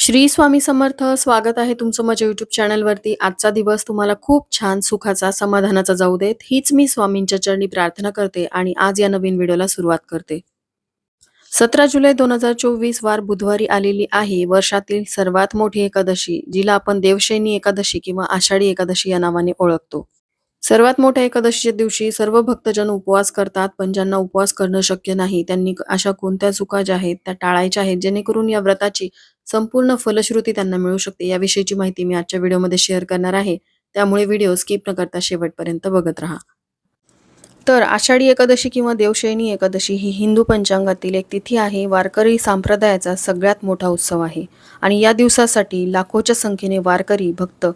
श्री स्वामी समर्थ स्वागत आहे तुमचं माझ्या युट्यूब चॅनलवरती आजचा दिवस तुम्हाला खूप छान सुखाचा समाधानाचा जाऊ देत. हीच मी स्वामींच्या चरणी प्रार्थना करते आणि आज या नवीन व्हिडिओला सुरुवात करते. सतरा जुलै दोन हजार चोवीस वार बुधवारी आलेली आहे. वर्षातील सर्वात मोठी एकादशी जिला आपण देवशैनी एकादशी किंवा आषाढी एकादशी या नावाने ओळखतो. सर्वात मोठ्या एकादशीच्या दिवशी सर्व भक्तजन उपवास करतात पण ज्यांना उपवास करणं शक्य नाही त्यांनी अशा कोणत्या चुका ज्या आहेत त्या टाळायच्या आहेत जेणेकरून या व्रताची संपूर्ण फलश्रुती त्यांना मिळू शकते. याविषयीची माहिती मी आजच्या व्हिडिओमध्ये शेअर करणार आहे. त्यामुळे व्हिडिओ स्किप न करता शेवटपर्यंत बघत राहा. तर आषाढी एकादशी किंवा देवशयनी एकादशी ही हिंदू पंचांगातील एक तिथी आहे. वारकरी संप्रदायाचा सगळ्यात मोठा उत्सव आहे. आणि या दिवसासाठी लाखोच्या संख्येने वारकरी भक्त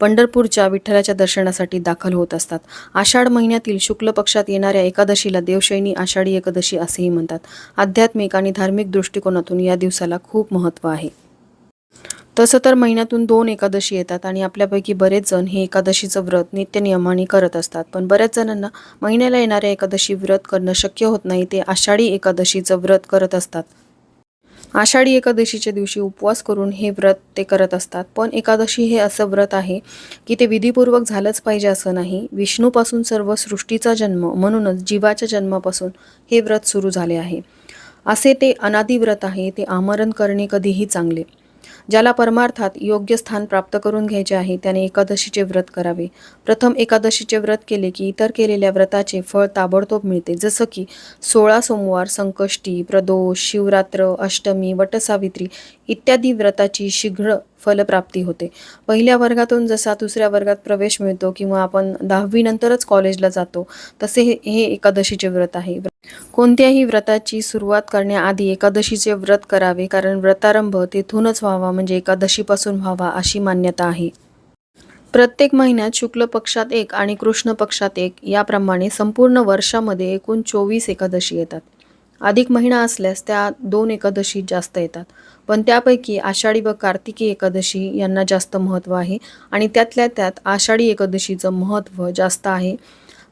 पंढरपूरच्या विठ्ठलाच्या दर्शनासाठी दाखल होत असतात. आषाढ महिन्यातील शुक्ल पक्षात येणाऱ्या एकादशीला देवशैनी आषाढी एकादशी असेही म्हणतात. आध्यात्मिक आणि धार्मिक दृष्टिकोनातून या दिवसाला खूप महत्त्व आहे. तसं तर महिन्यातून दोन एकादशी येतात आणि आपल्यापैकी बरेच जण हे एकादशीचं व्रत नित्यनियमाने करत असतात. पण बऱ्याच जणांना महिन्याला येणाऱ्या एकादशी व्रत करणं शक्य होत नाही ते आषाढी एकादशीचं व्रत करत असतात. आषाढी एकादशीच्या दिवशी उपवास करून हे व्रत ते करत असतात. पण एकादशी हे असं व्रत आहे की ते विधीपूर्वक झालंच पाहिजे असं नाही. विष्णूपासून सर्व सृष्टीचा जन्म म्हणूनच जीवाच्या जन्मापासून हे व्रत सुरू झाले आहे. असे ते अनादी व्रत आहे. ते आमरण करणे कधीही चांगले. ज्याला परमार्थात योग्य स्थान प्राप्त करून घ्यायचे आहे त्याने एकादशीचे व्रत करावे. प्रथम एकादशीचे व्रत केले की इतर केलेल्या व्रताचे फळ ताबडतोब मिळते. जसं की सोळा सोमवार संकष्टी प्रदोष शिवरात्र अष्टमी वटसावित्री इत्यादी व्रताची शीघ्र फलप्राप्ती होते. पहिल्या वर्गातून जसा दुसऱ्या वर्गात प्रवेश मिळतो किंवा आपण दहावीनंतरच कॉलेजला जातो तसे हे हे एकादशीचे व्रत आहे. कोणत्याही व्रताची सुरुवात करण्याआधी एकादशीचे व्रत करावे कारण व्रतारंभ तेथूनच व्हावा म्हणजे एकादशीपासून व्हावा अशी मान्यता आहे. प्रत्येक महिन्यात शुक्ल पक्षात एक आणि कृष्ण पक्षात एक याप्रमाणे संपूर्ण वर्षामध्ये एकूण चोवीस एकादशी येतात. अधिक महिना असल्यास त्या दोन एकादशी जास्त येतात. पण त्यापैकी आषाढी व कार्तिकी एकादशी यांना जास्त महत्त्व आहे आणि त्यातल्या त्यात आषाढी एकादशीचं महत्त्व जास्त आहे.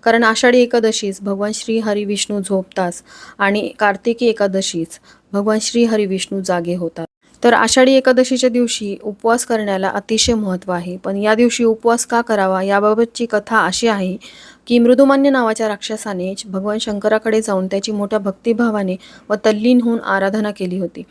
कारण आषाढी एकादशीस भगवान श्री हरी विष्णू झोपतास आणि कार्तिकी एकादशीस भगवान श्री हरी विष्णू जागे होतात. तर आषाढी एकादशीच्या दिवशी उपवास करण्याला अतिशय महत्त्व आहे. पण या दिवशी उपवास का करावा याबाबतची कथा अशी आहे की मृदुमान्य नावाच्या राक्षसाने भगवान शंकराकडे जाऊन त्याची मोठ्या भक्तिभावाने व तल्लीन होऊन आराधना केली होती.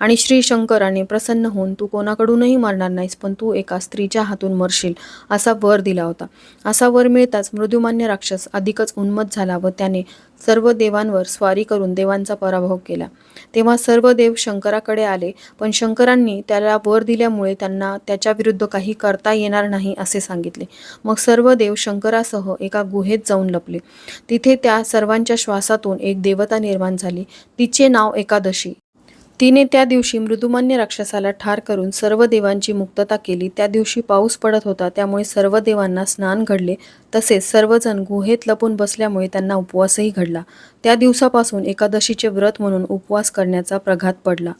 आणि श्री शंकराने प्रसन्न होऊन तू कोणाकडूनही मारणार नाहीस पण तू एका स्त्रीच्या हातून मरशील असा वर दिला होता. असा वर मिळताच मृदुमान्य राक्षस अधिकच उन्मत झाला व त्याने सर्व देवांवर स्वारी करून देवांचा पराभव केला. तेव्हा सर्व देव शंकराकडे आले पण शंकरांनी त्याला वर दिल्यामुळे त्यांना त्याच्या विरुद्ध काही करता येणार नाही असे सांगितले. मग सर्व देव शंकरासह एका गुहेत जाऊन लपले. तिथे त्या सर्वांच्या श्वासातून एक देवता निर्माण झाली. तिचे नाव एकादशी. तिने त्या दिवशी मृदुमान्य राक्षसाला ठार करून सर्व देवांची मुक्तता केली. त्या दिवशी पाऊस पडत होता त्यामुळे सर्व देवांना स्नान घडले. तसेच सर्वजण गुहेत लपून बसल्यामुळे त्यांना उपवासही घडला. त्या दिवसापासून एकादशीचे व्रत म्हणून उपवास करण्याचा प्रघात पडला.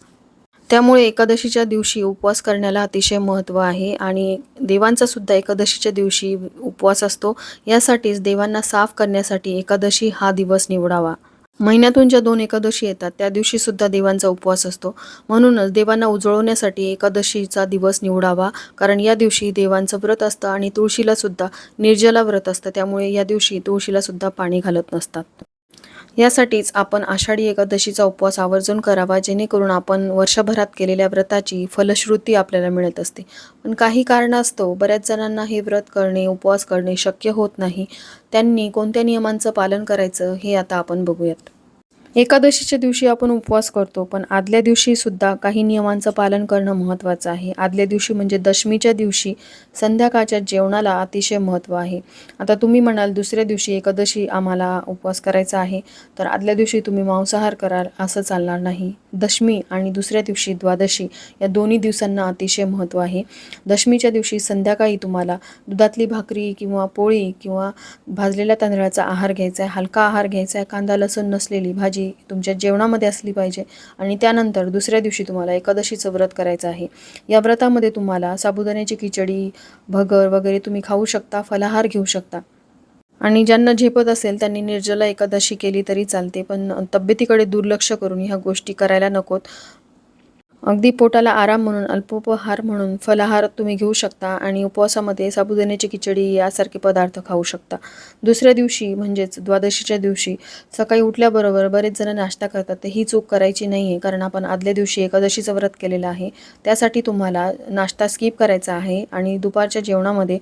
त्यामुळे एकादशीच्या दिवशी उपवास करण्याला अतिशय महत्त्व आहे आणि देवांचा सुद्धा एकादशीच्या दिवशी उपवास असतो. यासाठीच देवांना साफ करण्यासाठी एकादशी हा दिवस निवडावा. महिन्यातून ज्या दोन एकादशी येतात त्या दिवशी सुद्धा देवांचा उपवास असतो. म्हणूनच देवांना उजळवण्यासाठी एकादशीचा दिवस निवडावा कारण या दिवशी देवांचं व्रत असतं आणि तुळशीला सुद्धा निर्जला व्रत असतं. त्यामुळे या दिवशी तुळशीला सुद्धा पाणी घालत नसतात. यासाठीच आपण आषाढी एकादशीचा उपवास आवर्जून करावा जेणेकरून आपण वर्षभरात केलेल्या व्रताची फलश्रुती आपल्याला मिळत असते. पण काही कारणास्तव बऱ्याच जणांना हे व्रत करणे उपवास करणे शक्य होत नाही. त्यांनी कोणत्या नियमांचं पालन करायचं हे आता आपण बघूयात. एकादशीच्या दिवशी आपण उपवास करतो पण आदल्या दिवशी सुद्धा काही नियमांचं पालन करणं महत्त्वाचं आहे. आदल्या दिवशी म्हणजे दशमीच्या दिवशी संध्याकाळच्या जेवणाला अतिशय महत्त्व आहे. आता तुम्ही म्हणाल दुसऱ्या दिवशी एकादशी आम्हाला उपवास करायचा आहे तर आदल्या दिवशी तुम्ही मांसाहार कराल असं चालणार नाही. दशमी आणि दुसऱ्या दिवशी द्वादशी या दोन्ही दिवसांना अतिशय महत्त्व आहे. दशमीच्या दिवशी संध्याकाळी तुम्हाला दुधातली भाकरी किंवा पोळी किंवा भाजलेल्या तांदळाचा आहार घ्यायचा आहे हलका आहार घ्यायचा आहे कांदा लसूण नसलेली भाजी तुमच्या जेवणामध्ये असली पाहिजे. आणि त्यानंतर दुसऱ्या दिवशी तुम्हाला एकादशीचं व्रत करायचं आहे. या व्रतामध्ये तुम्हाला साबुदाण्याची खिचडी भगर वगैरे तुम्ही खाऊ शकता फलाहार घेऊ शकता. आणि ज्यांना झेपत असेल त्यांनी निर्जला एकादशी केली तरी चालते पण तब्येतीकडे दुर्लक्ष करून ह्या गोष्टी करायला नकोत. अगदी पोटाला आराम म्हणून अल्पोपहार म्हणून फलाहार तुम्ही घेऊ शकता आणि उपवासामध्ये साबुदाण्याची खिचडी यासारखे पदार्थ खाऊ शकता. दुसऱ्या दिवशी म्हणजेच द्वादशीच्या दिवशी सकाळी उठल्याबरोबर बरेच जण नाश्ता करतात. तर ही चूक करायची नाही आहे कारण आपण आदल्या दिवशी एकादशीचं व्रत केलेलं आहे. त्यासाठी तुम्हाला नाश्ता स्किप करायचा आहे आणि दुपारच्या जेवणामध्ये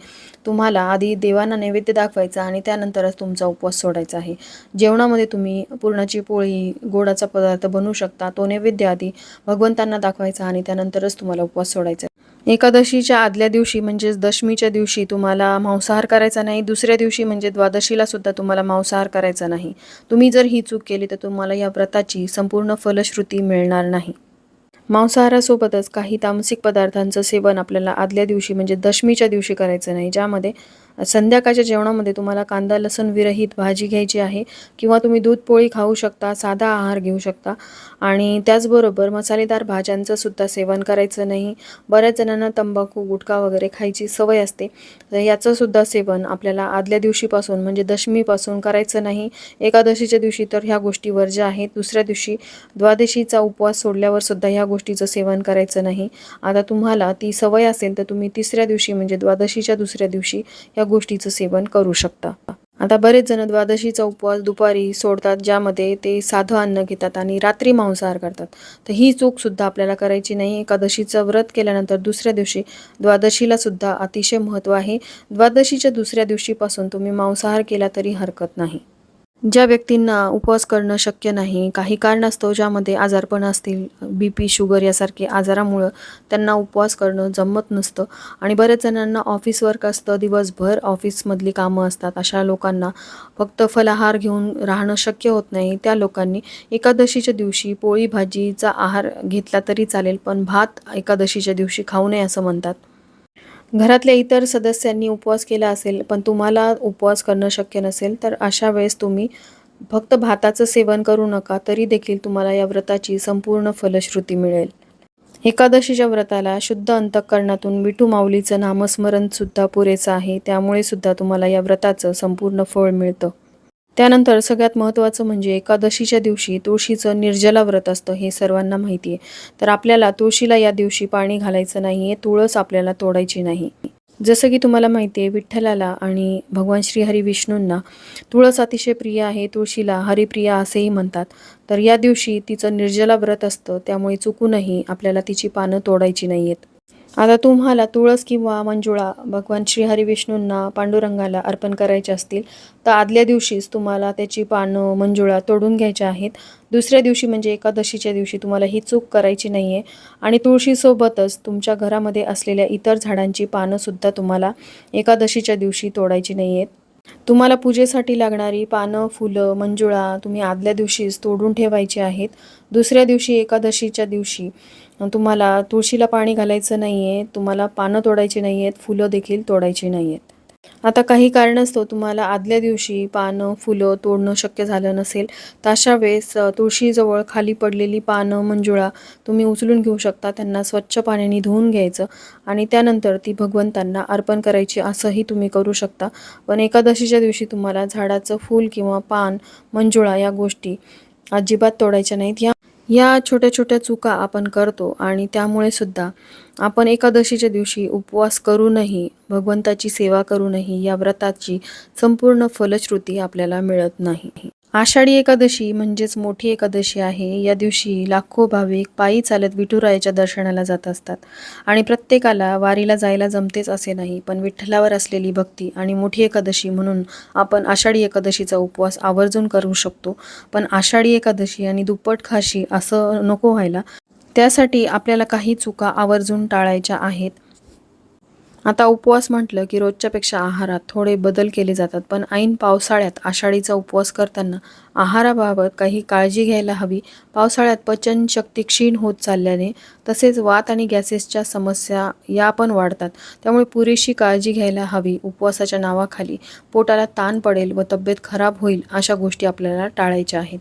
तुम्हाला आधी देवांना नैवेद्य दाखवायचा आणि त्यानंतरच तुमचा उपवास सोडायचा आहे. जेवणामध्ये तुम्ही पुरणाची पोळी गोडाचा पदार्थ बनवू शकता. तो नैवेद्य आधी भगवंतांना दाखवायचा आणि त्यानंतरच तुम्हाला उपवास सोडायचा एकादशीच्या आदल्या दिवशी म्हणजेच दशमीच्या दिवशी तुम्हाला मांसाहार करायचा नाही. दुसऱ्या दिवशी म्हणजे द्वादशीला सुद्धा तुम्हाला मांसाहार करायचा नाही. तुम्ही जर ही चूक केली तर तुम्हाला या व्रताची संपूर्ण फलश्रुती मिळणार नाही. मांसाहारासोबतच काही तामसिक पदार्थांचं सेवन आपल्याला आदल्या दिवशी म्हणजे दशमीच्या दिवशी करायचं नाही ज्यामध्ये संध्याकाळच्या जेवणामध्ये तुम्हाला कांदा लसूण विरहित भाजी घ्यायची आहे किंवा तुम्ही दूध पोळी खाऊ शकता साधा आहार घेऊ शकता. आणि त्याचबरोबर मसालेदार भाज्यांचं सुद्धा सेवन करायचं नाही. बऱ्याच जणांना तंबाखू गुटखा वगैरे खायची सवय असते. तर याचं सुद्धा सेवन आपल्याला आदल्या दिवशीपासून म्हणजे दशमीपासून करायचं नाही. एकादशीच्या दिवशी तर ह्या गोष्टी वर्ज्य आहेत दुसऱ्या दिवशी द्वादशीचा उपवास सोडल्यावर सुद्धा ह्या गोष्टीचं सेवन करायचं नाही. आता तुम्हाला ती सवय असेल तर तुम्ही तिसऱ्या दिवशी म्हणजे द्वादशीच्या दुसऱ्या दिवशी या गोष्टीचं सेवन करू शकता. आता बरेच जण द्वादशीचा उपवास दुपारी सोडतात ज्यामध्ये ते साधं अन्न घेतात आणि रात्री मांसाहार करतात. तर ही चूक सुद्धा आपल्याला करायची नाही. एकादशीचं व्रत केल्यानंतर दुसऱ्या दिवशी द्वादशीला सुद्धा अतिशय महत्त्व आहे. द्वादशीच्या दुसऱ्या दिवशीपासून तुम्ही मांसाहार केला तरी हरकत नाही. ज्या व्यक्तींना उपवास करणं शक्य नाही काही कारणास्तव ज्यामध्ये आजारपण असतील बी पी शुगर यासारखे आजारामुळं त्यांना उपवास करणं जमत नसतं. आणि बऱ्याच जणांना ऑफिस वर्क असतं दिवसभर ऑफिसमधली कामं असतात. अशा लोकांना फक्त फलाहार घेऊन राहणं शक्य होत नाही. त्या लोकांनी एकादशीच्या दिवशी पोळी भाजीचा आहार घेतला तरी चालेल पण भात एकादशीच्या दिवशी खाऊ नये असं म्हणतात. घरातल्या इतर सदस्यांनी उपवास केला असेल पण तुम्हाला उपवास करणं शक्य नसेल तर अशा वेळेस तुम्ही फक्त भाताचं सेवन करू नका तरी देखील तुम्हाला या व्रताची संपूर्ण फलश्रुती मिळेल. एकादशीच्या व्रताला शुद्ध अंतःकरणातून विठू माऊलीचं नामस्मरण सुद्धा पुरेसं आहे त्यामुळे सुद्धा तुम्हाला या व्रताचं संपूर्ण फळ मिळतं. त्यानंतर सगळ्यात महत्त्वाचं म्हणजे एकादशीच्या दिवशी तुळशीचं निर्जला व्रत असतं हे सर्वांना माहिती आहे. तर आपल्याला तुळशीला या दिवशी पाणी घालायचं नाही आहे तुळस आपल्याला तोडायची नाही. जसं की तुम्हाला माहिती आहे विठ्ठलाला आणि भगवान श्रीहरी विष्णूंना तुळस अतिशय प्रिय आहे तुळशीला हरिप्रिया असेही म्हणतात. तर या दिवशी तिचं निर्जला व्रत असतं त्यामुळे चुकूनही आपल्याला तिची पानं तोडायची नाही आहेत आता तुम्हाला तुळस किंवा मंजुळा भगवान श्रीहरी विष्णूंना पांडुरंगाला अर्पण करायचे असतील तर आदल्या दिवशीच तुम्हाला त्याची पानं मंजुळा तोडून घ्यायच्या आहेत. दुसऱ्या दिवशी म्हणजे एकादशीच्या दिवशी तुम्हाला ही चूक करायची नाही आहे आणि तुळशीसोबतच तुमच्या घरामध्ये असलेल्या इतर झाडांची पानंसुद्धा तुम्हाला एकादशीच्या दिवशी तोडायची नाही आहेत तुम्हाला पूजेसाठी लागणारी पानं फुलं मंजुळा तुम्ही आदल्या दिवशीच तोडून ठेवायची आहेत. दुसऱ्या दिवशी एकादशीच्या दिवशी तुम्हाला तुळशीला पाणी घालायचं नाही आहे तुम्हाला पानं तोडायची नाही आहेत फुलं देखील तोडायची नाही आहेत आता काही कारणास्तव तुम्हाला आदल्या दिवशी पानं फुलं तोडणं शक्य झालं नसेल तर अशा वेळेस तुळशीजवळ खाली पडलेली पानं मंजुळा तुम्ही उचलून घेऊ शकता त्यांना स्वच्छ पाण्याने धुवून घ्यायचं आणि त्यानंतर ती भगवंतांना अर्पण करायची असंही तुम्ही करू शकता. पण एकादशीच्या दिवशी तुम्हाला झाडाचं फूल किंवा पान मंजुळा या गोष्टी अजिबात तोडायच्या नाहीत. या या छोट्या छोट्या चुका आपण करतो आणि त्यामुळे सुद्धा आपण एकादशीच्या दिवशी उपवास करूनही भगवंताची सेवा करूनही या व्रताची संपूर्ण फलश्रुती आपल्याला मिळत नाही. आषाढी एकादशी म्हणजेच मोठी एकादशी आहे. या दिवशी लाखो भाविक पायी चालत विठुरायाच्या दर्शनाला जात असतात. आणि प्रत्येकाला वारीला जायला जमतेच असे नाही पण विठ्ठलावर असलेली भक्ती आणि मोठी एकादशी म्हणून आपण आषाढी एकादशीचा उपवास आवर्जून करू शकतो. पण आषाढी एकादशी आणि दुप्पट खाशी असं नको व्हायला. त्यासाठी आपल्याला काही चुका आवर्जून टाळायच्या आहेत. आता उपवास म्हटलं की रोजच्यापेक्षा आहारात थोडे बदल केले जातात पण ऐन पावसाळ्यात आषाढीचा उपवास करताना आहाराबाबत काही काळजी घ्यायला हवी. पावसाळ्यात पचनशक्ती क्षीण होत चालल्याने तसेच वात आणि गॅसेसच्या समस्या या पण वाढतात. त्यामुळे पुरेशी काळजी घ्यायला हवी उपवासाच्या नावाखाली. पोटाला ताण पडेल व तब्येत खराब होईल अशा गोष्टी आपल्याला टाळायच्या आहेत.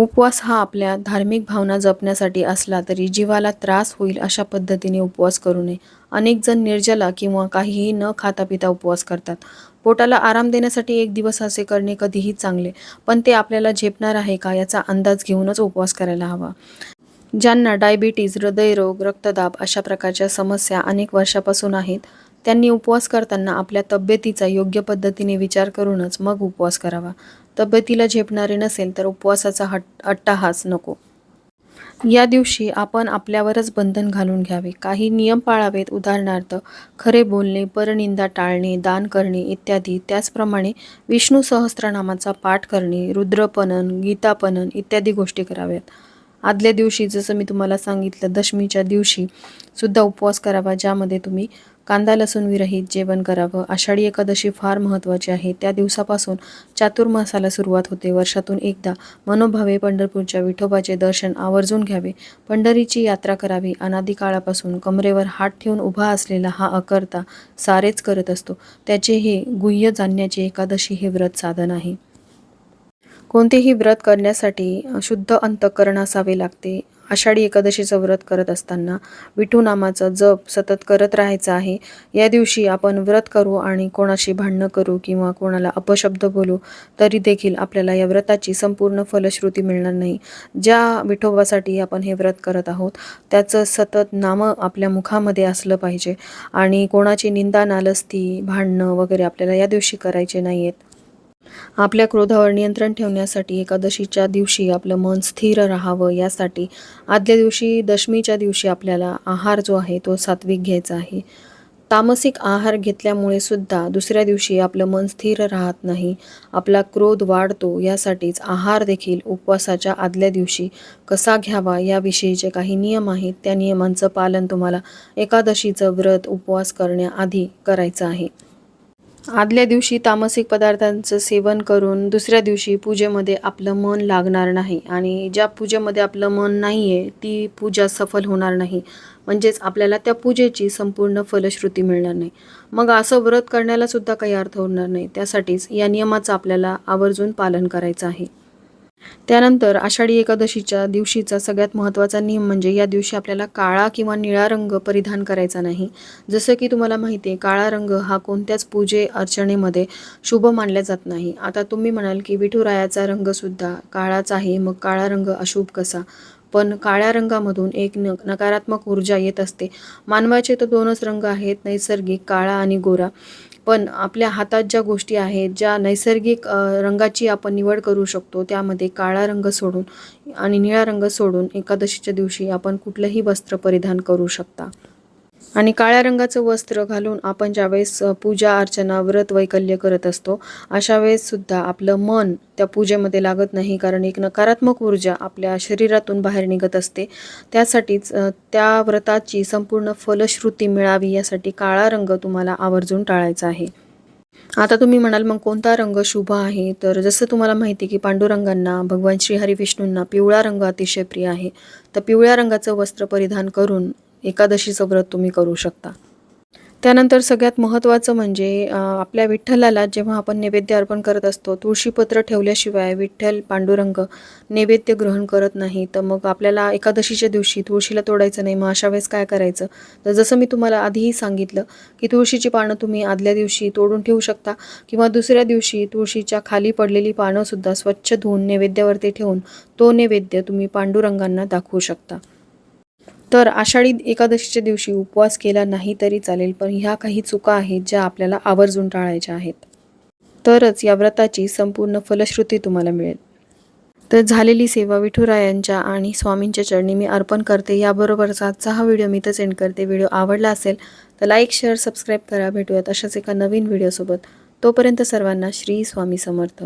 उपवास हा आपल्या धार्मिक भावना जपण्यासाठी असला तरी जीवाला त्रास होईल अशा पद्धतीने उपवास करू नये. अनेक जण निर्जला किंवा काहीही न खाता पिता उपवास करतात. पोटाला आराम देण्यासाठी एक दिवस असे करणे कधीही चांगले पण ते आपल्याला झेपणार आहे का याचा अंदाज घेऊनच उपवास करायला हवा. ज्यांना डायबिटीज हृदयरोग रक्तदाब अशा प्रकारच्या समस्या अनेक वर्षापासून आहेत त्यांनी उपवास करताना आपल्या तब्येतीचा योग्य पद्धतीने विचार करूनच मग उपवास करावा. तब्येतीला झेपणारे नसेल तर उपवासाचा हट अट्टाहास नको. या दिवशी आपण आपल्यावरच बंधन घालून घ्यावे. काही नियम पाळावेत. उदाहरणार्थ खरे बोलणे परनिंदा टाळणे दान करणे इत्यादी. त्याचप्रमाणे विष्णू सहस्त्रनामाचा पाठ करणे रुद्रपनन गीतापनन इत्यादी गोष्टी कराव्यात. आदल्या दिवशी जसं मी तुम्हाला सांगितलं दशमीच्या दिवशी सुद्धा उपवास करावा ज्यामध्ये तुम्ही कांदा लसूण विरहित जेवण करावं. आषाढी एकादशी फार महत्त्वाची आहे. त्या दिवसापासून चातुर्मासाला सुरुवात होते. वर्षातून एकदा मनोभावे पंढरपूरच्या विठोबाचे दर्शन आवर्जून घ्यावे. पंढरीची यात्रा करावी. अनादी काळापासून कमरेवर हात ठेवून उभा असलेला हा अकर्ता सारेच करत असतो. त्याचे हे गुह्य जाणण्याचे एकादशी हे व्रत साधन आहे. कोणतेही व्रत करण्यासाठी शुद्ध अंतःकरण असावे लागते. आषाढी एकादशीचं व्रत करत असताना विठू नामाचा जप सतत करत राहायचा आहे. या दिवशी आपण व्रत करू आणि कोणाशी भांडणं करू किंवा कोणाला अपशब्द बोलू तरी देखील आपल्याला या व्रताची संपूर्ण फलश्रुती मिळणार नाही. ज्या विठोबासाठी आपण हे व्रत करत आहोत त्याचं सतत नामं आपल्या मुखामध्ये असलं पाहिजे. आणि कोणाची निंदा नालस्ती भांडणं वगैरे आपल्याला या दिवशी करायचे नाही आहेत आपल्या क्रोधावर नियंत्रण ठेवण्यासाठी एकादशीच्या दिवशी आपलं मन स्थिर राहावं यासाठी आदल्या दिवशी दशमीच्या दिवशी आपल्याला आहार जो आहे तो सात्विक घ्यायचा आहे. तामसिक आहार घेतल्यामुळे सुद्धा दुसऱ्या दिवशी आपलं मन स्थिर राहत नाही आपला क्रोध वाढतो. यासाठीच आहार देखील उपवासाच्या आदल्या दिवशी कसा घ्यावा याविषयीचे काही नियम आहेत त्या नियमांचं पालन तुम्हाला एकादशीचं व्रत उपवास करण्याआधी करायचं आहे. आदल्या दिवशी तामसिक पदार्थांचं सेवन करून दुसऱ्या दिवशी पूजेमध्ये आपलं मन लागणार नाही आणि ज्या पूजेमध्ये आपलं मन नाही आहे ती पूजा सफल होणार नाही. म्हणजेच आपल्याला त्या पूजेची संपूर्ण फलश्रुती मिळणार नाही. मग असं व्रत करण्यालासुद्धा काही अर्थ होणार नाही. त्यासाठीच या नियमाचं आपल्याला आवर्जून पालन करायचं आहे. त्यानंतर आषाढी एकादशीच्या दिवशीचा सगळ्यात महत्त्वाचा नियम म्हणजे या दिवशी आपल्याला काळा किंवा निळा रंग परिधान करायचा नाही. जसं की तुम्हाला माहिती आहे काळा रंग हा कोणत्याच पूजे अर्चनेमध्ये शुभ मानला जात नाही. आता तुम्ही म्हणाल की विठुरायाचा रंगसुद्धा काळाच आहे मग काळा रंग अशुभ कसा? पण काळ्या रंगामधून एक न नकारात्मक ऊर्जा येत असते. मानवाचे तर दोनच रंग आहेत नैसर्गिक काळा आणि गोरा. पण आपल्या हातात ज्या गोष्टी आहेत ज्या नैसर्गिक रंगाची आपण निवड करू शकतो त्यामध्ये काळा रंग सोडून आणि निळा रंग सोडून एकादशीच्या दिवशी आपण कुठलंही वस्त्र परिधान करू शकता. आणि काळ्या रंगाचं वस्त्र घालून आपण ज्यावेळेस पूजा अर्चना व्रत वैकल्य करत असतो अशा वेळेससुद्धा आपलं मन त्या पूजेमध्ये लागत नाही कारण एक नकारात्मक ऊर्जा आपल्या शरीरातून बाहेर निघत असते. त्यासाठीच त्या व्रताची संपूर्ण फलश्रुती मिळावी यासाठी काळा रंग तुम्हाला आवर्जून टाळायचा आहे. आता तुम्ही म्हणाल मग कोणता रंग शुभ आहे? तर जसं तुम्हाला माहिती की पांडुरंगांना भगवान श्री हरिविष्णूंना पिवळा रंग अतिशय प्रिय आहे. तर पिवळ्या रंगाचं वस्त्र परिधान करून एकादशीचं व्रत तुम्ही करू शकता. त्यानंतर सगळ्यात महत्त्वाचं म्हणजे आपल्या विठ्ठलाला जेव्हा आपण नैवेद्य अर्पण करत असतो तुळशीपत्र ठेवल्याशिवाय विठ्ठल पांडुरंग नैवेद्य ग्रहण करत नाही. तर मग आपल्याला एकादशीच्या दिवशी तुळशीला तोडायचं नाही. मग अशा वेळेस काय करायचं? तर जसं मी तुम्हाला आधीही सांगितलं की तुळशीची पानं तुम्ही आदल्या दिवशी तोडून ठेवू शकता किंवा दुसऱ्या दिवशी तुळशीच्या खाली पडलेली पानंसुद्धा स्वच्छ धुवून नैवेद्यावरती ठेवून तो नैवेद्य तुम्ही पांडुरंगांना दाखवू शकता. तर आषाढी एकादशीच्या दिवशी उपवास केला नाही तरी चालेल पण ह्या काही चुका आहेत ज्या आपल्याला आवर्जून टाळायच्या आहेत. तरच या व्रताची संपूर्ण फलश्रुती तुम्हाला मिळेल. तर झालेली सेवा विठुरायांच्या आणि स्वामींच्या चरणी मी अर्पण करते. याबरोबरचा आजचा हा व्हिडिओ मी तर सेंड करते. व्हिडिओ आवडला असेल तर लाईक शेअर सबस्क्राईब करा. भेटूयात अशाच एका नवीन व्हिडिओसोबत. तोपर्यंत सर्वांना श्री स्वामी समर्थ.